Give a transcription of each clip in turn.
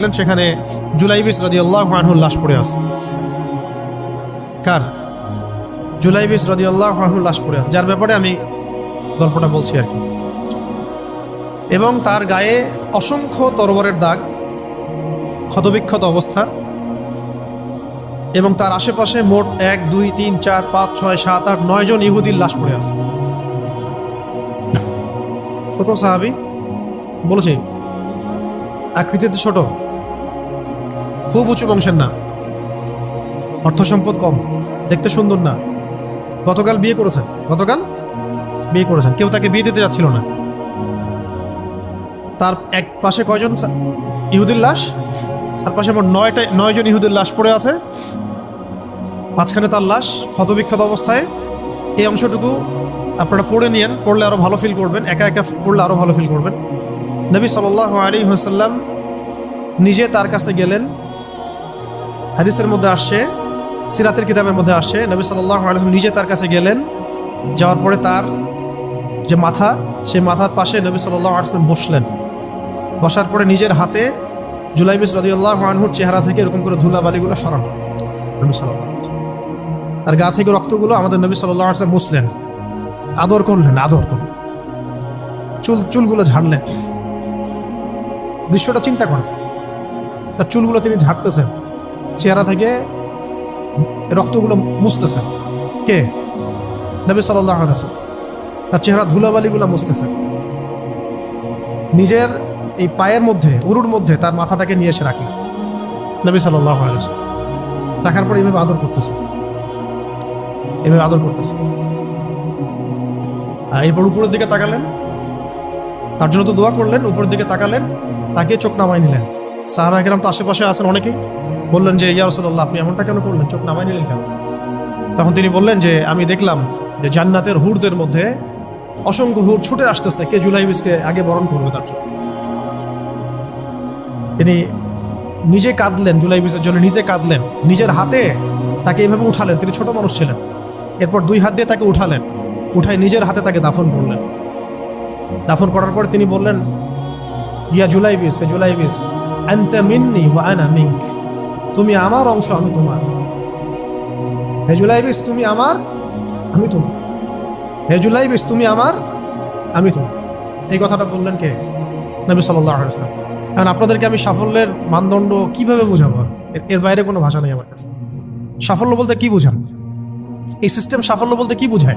সেখানে জুলাইবিস রাজি আল্লাহ আনহুর লাশ পড়ে আছে। কার? জুলাইবিস রাজি আল্লাহ আনহুর লাশ পড়ে আছে। যার ব্যাপারে আমি গল্পটা বলছি আর কি। এবং তার গায়ে অসংখ্য তরবারের দাগ, ক্ষতবিক্ষত অবস্থা, এবং তার আশেপাশে মোট এক, দুই, তিন, চার, পাঁচ, ছয়, সাত, আট, নয় জন ইহুদির লাশ পড়ে আছে। ছোট সাহাবি, বলেছি, আকৃতিতে ছোট। খুব উঁচু বংশের না। অর্থ সম্পদ কম। দেখতে সুন্দর না। গতকাল বিয়ে করেছেন। গতকাল বিয়ে করেছেন। কেউ তাকে বিয়ে দিতে যাচ্ছিল না। তার এক পাশে কয়জন ইহুদির লাশ? তার পাশে আমার নয়টা নয় জন ইহুদির লাশ পড়ে আছে। মাঝখানে তার লাশ ক্ষতবিক্ষত অবস্থায়। এই অংশটুকু আপনারা পড়ে নিয়েন। পড়লে আরও ভালো ফিল করবেন। একা একা পড়লে আরও ভালো ফিল করবেন। নবী সাল্লাহ আলী হাসাল্লাম নিজে তার কাছে গেলেন। হাদিসের মধ্যে আসছে সিরাতের কিতাবের মধ্যে আসছে নবী সাল্লাহ আলম নিজে তার কাছে গেলেন, যাওয়ার পরে তার যে মাথা, সেই মাথার পাশে নবী সাল্লাহ আসলাম বসলেন। বসার পরে নিজের হাতে জুলাইবিস রদিউল্লাহ আনহুর চেহারা থেকে এরকম করে ধুলাবালিগুলো সরানো। নবী সাল্লাহ তার গা থেকে রক্তগুলো আমাদের নবী সাল্লাহ আসলাম মুছলেন। আদর করলেন আদর করলেন। চুল, চুলগুলো ঝাড়লেন। দৃশ্যটা চিন্তা করেন। তার চুলগুলো তিনি ঝাড়তেছেন। চেহারা থেকে রক্তগুলো মুছতেছেন কে? নবী সাল্লাহ তার চেহারা ধুলাবালিগুলো মুছতেছেন নিজের এই পায়ের মধ্যে, উরুর মধ্যে তার মাথাটাকে নিয়ে এসে রাখলেন নবী সাল্লাহ রাখার পর এইভাবে আদর করতেছে। এভাবে আদর করতেছে। আর এরপর উপরের দিকে তাকালেন। তার জন্য তো দোয়া করলেন, উপরের দিকে তাকালেন তাকে চোখ নামাই নিলেন। সাহাবা একরাম তো আশেপাশে আছেন অনেকেই। বললেন যে, ইয়া রসল্লাহ আপনি এমনটা কেন করলেন? চোখ নামাই নিলেন কেন? তখন তিনি বললেন যে, আমি দেখলাম যে জান্নাতের হুরদের মধ্যে অসংখ্য হুর ছুটে আসতেছে। কে জুলাইবিসকে আগে বরণ করবে তার জন্য? তিনি নিজে কাঁদলেন জুলাইবিসের জন্য নিজে কাঁদলেন। নিজের হাতে তাকে এইভাবে উঠালেন। তিনি ছোট মানুষ ছিলেন। এরপর দুই হাত দিয়ে তাকে উঠালেন। উঠায় নিজের হাতে তাকে দাফন করলেন। দাফন করার পর তিনি বললেন, ইয়া জুলাইবিস হে জুলাইবিস আনতা মিন্নি ওয়া আনা মিনক তুমি আমার অংশ, আমি তোমার। হে জুলাইবিস, তুমি আমার, আমি তোমার। হে জুলাইবিস, তুমি আমার, আমি তোমার। এই কথাটা বললেন কে? নবী ওয়াসাল্লাম। এখন আপনাদেরকে আমি সাফল্যের মানদণ্ড কীভাবে বোঝাবো? এর বাইরে কোনো ভাষা নেই আমার কাছে। সাফল্য বলতে কি বোঝান? এই সিস্টেম সাফল্য বলতে কি বোঝায়?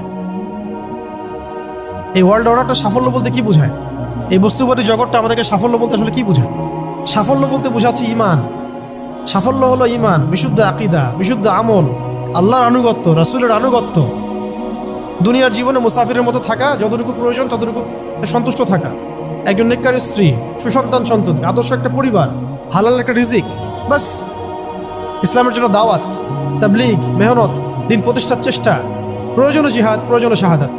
এই ওয়ার্ল্ড অর্ডারটা সাফল্য বলতে কি বোঝায়? এই বস্তুবাদী জগৎটা আমাদেরকে সাফল্য বলতে আসলে কি বোঝায়? সাফল্য বলতে বোঝাচ্ছি ইমান। সাফল্য হলো ইমান বিশুদ্ধ আকিদা, বিশুদ্ধ আমল, আল্লাহর আনুগত্য, রাসূলের আনুগত্য। দুনিয়ার জীবনে মুসাফিরের মতো থাকা, যতটুকু প্রয়োজন ততটুকু সন্তুষ্ট থাকা। একজন নেককার স্ত্রী, সুসন্তান সন্তান আদর্শ একটা পরিবার, হালাল একটা রিজিক বাস ইসলামের জন্য দাওয়াত, তাবলিগ, মেহনত, দিন প্রতিষ্ঠার চেষ্টা প্রয়োজনীয় জিহাদ প্রয়োজনীয় শাহাদাত।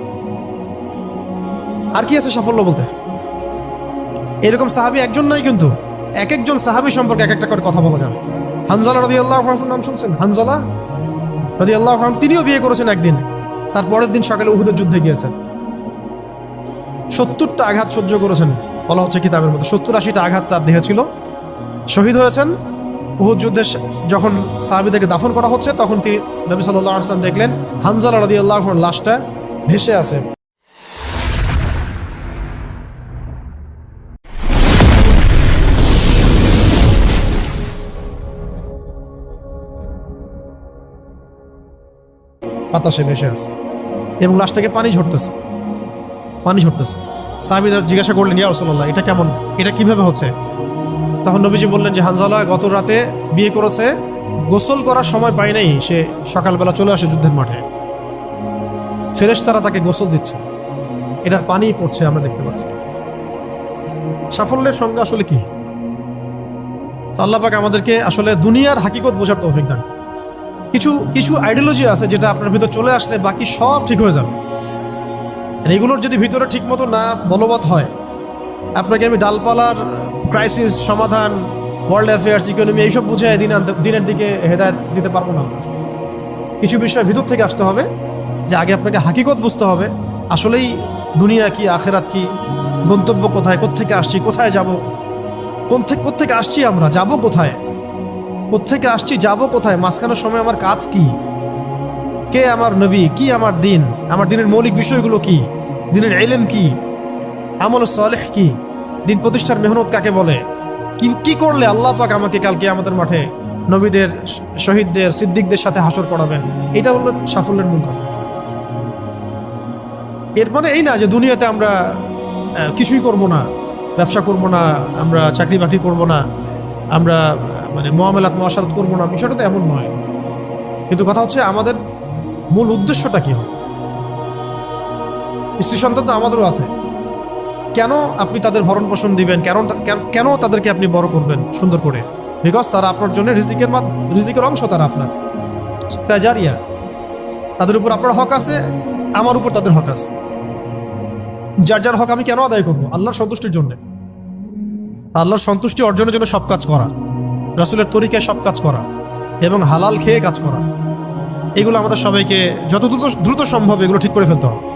আর কি আছে সাফল্য বলতে? এরকম সাহাবি একজন নয় কিন্তু। এক একজন সাহাবি সম্পর্কে এক একটা করে কথা বলা যাবে হানজালা রদি আল্লাহ নাম শুনছেন? হানজালা রদি আল্লাহ তিনিও বিয়ে করেছেন একদিন। তার পরের দিন সকালে উহুদের যুদ্ধে গিয়েছেন। সত্তরটা আঘাত সহ্য করেছেন, বলা হচ্ছে কিতাবের মধ্যে। সত্তর আশিটা আঘাত তার দেহে ছিল। শহীদ হয়েছেন। উহুদ যুদ্ধে যখন সাহাবিদেরকে দাফন করা হচ্ছে, তখন তিনি নবী সাল্লাহ আসলাম দেখলেন, হানজালা রদি আল্লাহ লাশটা ভেসে আছে। বাতাসে ভেসে আছে এবং লাশ থেকে পানি ঝরতেছে। পানি ঝরতেছে। সাহাবিদার জিজ্ঞাসা করলেন, ইয়া রসল্লাহ এটা কেমন? এটা কীভাবে হচ্ছে? তখন নবীজি বললেন যে, হানজালা গত রাতে বিয়ে করেছে, গোসল করার সময় পায় নাই, সে সকালবেলা চলে আসে যুদ্ধের মাঠে। ফেরেশ তারা তাকে গোসল দিচ্ছে। এটার পানি পড়ছে, আমরা দেখতে পাচ্ছি। সাফল্যের সংজ্ঞা আসলে কি? তো আল্লাহ পাক আমাদেরকে আসলে দুনিয়ার হাকিকত বোঝার তৌফিক দান কিছু কিছু আইডিওলজি আছে যেটা আপনার ভিতর চলে আসলে বাকি সব ঠিক হয়ে যাবে। এগুলোর যদি ভিতরে ঠিক মতো না বলবৎ হয়, আপনাকে আমি ডালপালার ক্রাইসিস সমাধান ওয়ার্ল্ড অ্যাফেয়ার্স ইকোনমি এইসব বুঝে দিন দিনের দিকে হেদায়ত দিতে পারব না। কিছু বিষয় ভিতর থেকে আসতে হবে যে আগে আপনাকে হাকিকত বুঝতে হবে, আসলেই দুনিয়া কি, আখেরাত কি, গন্তব্য কোথায়, কোত্থেকে আসছি, কোথায় যাব, কোন থেকে কোথেকে আসছি আমরা, যাব কোথায়? কোথেকে আসছি, যাব কোথায়? মাঝখানের সময় আমার কাজ কি? কে আমার নবী? কি আমার দিন? আমার দিনের মৌলিক বিষয়গুলো কি? দিনের এলেম কি? আমল সালেহ কি? দিন প্রতিষ্ঠার মেহনত কাকে বলে? কি কি করলে আল্লাহ পাক আমাকে কালকে আমাদের মাঠে নবীদের, শহীদদের, সিদ্দিকদের সাথে হাসর করাবেন? এটা হলো সাফল্যের মূল কথা। এর মানে এই না যে দুনিয়াতে আমরা কিছুই করব না। ব্যবসা করব না, আমরা চাকরি বাকরি করব না। আমরা মানে মোয়ামেলাত মহাসারত করব না, বিষয়টা তো এমন নয়। কিন্তু কথা হচ্ছে আমাদের মূল উদ্দেশ্যটা কি হবে? স্ত্রী সন্তান তো আমাদেরও আছে। কেন আপনি তাদের ভরণ পোষণ দিবেন? কেন কেন- তাদেরকে আপনি বড় করবেন? সুন্দর করে। বিকজ তারা আপনার জন্য রিজিকের রিজিকের অংশ তারা আপনার। তাজারিয়া তাদের উপর আপনার হক আছে, আমার উপর তাদের হক আছে। যার যার হক আমি কেন আদায় করব? আল্লাহর সন্তুষ্টির জন্য। আল্লাহর সন্তুষ্টি অর্জনের জন্য সব কাজ করা। রসুলের তরিকায় সব কাজ করা এবং হালাল খেয়ে কাজ করা। এগুলো আমাদের সবাইকে যত দ্রুত দ্রুত সম্ভব এগুলো ঠিক করে ফেলতে হবে।